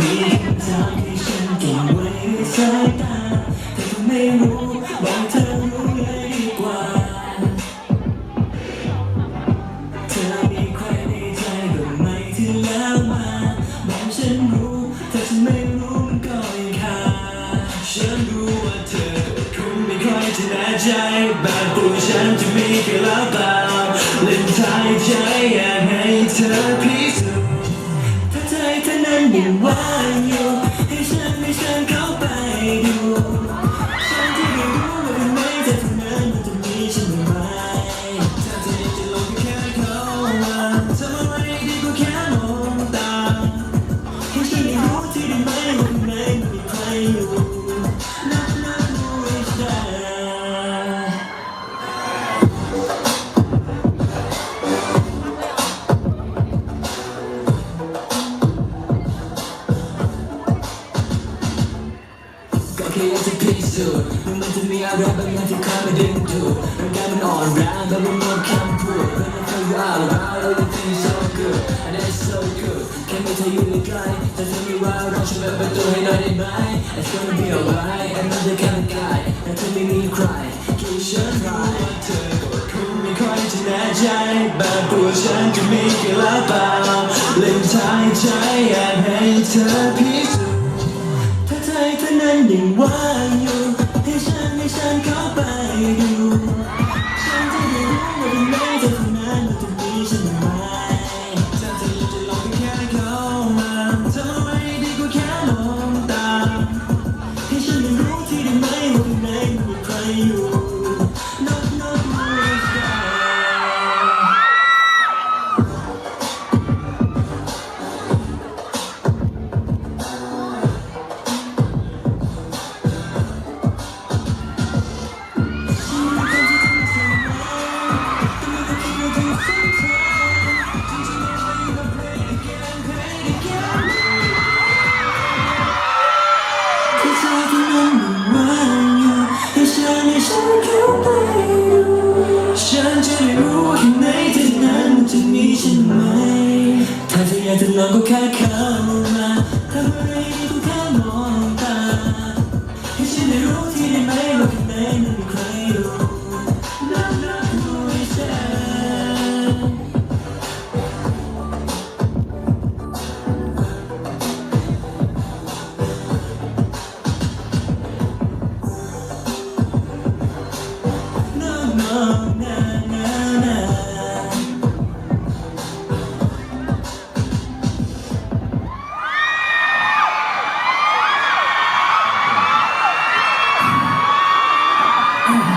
มีคำถามที่ฉันต้องไว้ในสายตาแต่เธอไม่รู้บอกเธอรู้เลยดีกว่า เธอมีใครในใจหรือไม่ที่แล้วมาบอกฉันรู้แต่ฉันไม่รู้มันก็ยังคาฉันรู้ว่าเธอคงไม่ค่อยจะแน่ใจแบบตัวฉันจะมีแค่ละเปล่าเล่นทายใจอยากให้เธอพิสูจ ว่าอยู่ให้ฉันให้ฉันเข้าไปดูฉันที่ไม่รู้ว่าเป็นไหมแต่เท่นั้นมันจะมีฉันไม่ไหวถ้าเธอจะลงแค่เข้ามาทำอะไรดีก็แค่มองตาให้ฉันได้รู้ที่ได้ไหมว่าข้างในมันมีใครอยู่ ก็แค่อยากจะพิสูจน์ว่ามันจะมีอะไรบางอย่างที่เข้ามาดึงดูดร่างกายมันอ่อนแรงแต่มันหมดคำพูด When I tell you out loud everything so good and it's so good แค่ไม่เธออยู่ใกล้แต่เธอไม่ว่าเราช่วยเปิดประตูให้หน่อยได้ไหม It's gonna be alright and not the kind of guy แต่เธอไม่มีใครแค่ฉันใครเธอก็คงไม่ค่อยจะแน่ใจแบบตัวฉันจะมีแค่ละเปล่าเล่นทายใจอยากให้เธอพิสูจน์าใจเธอนั้นยังว่าอยู่ ข้างในเ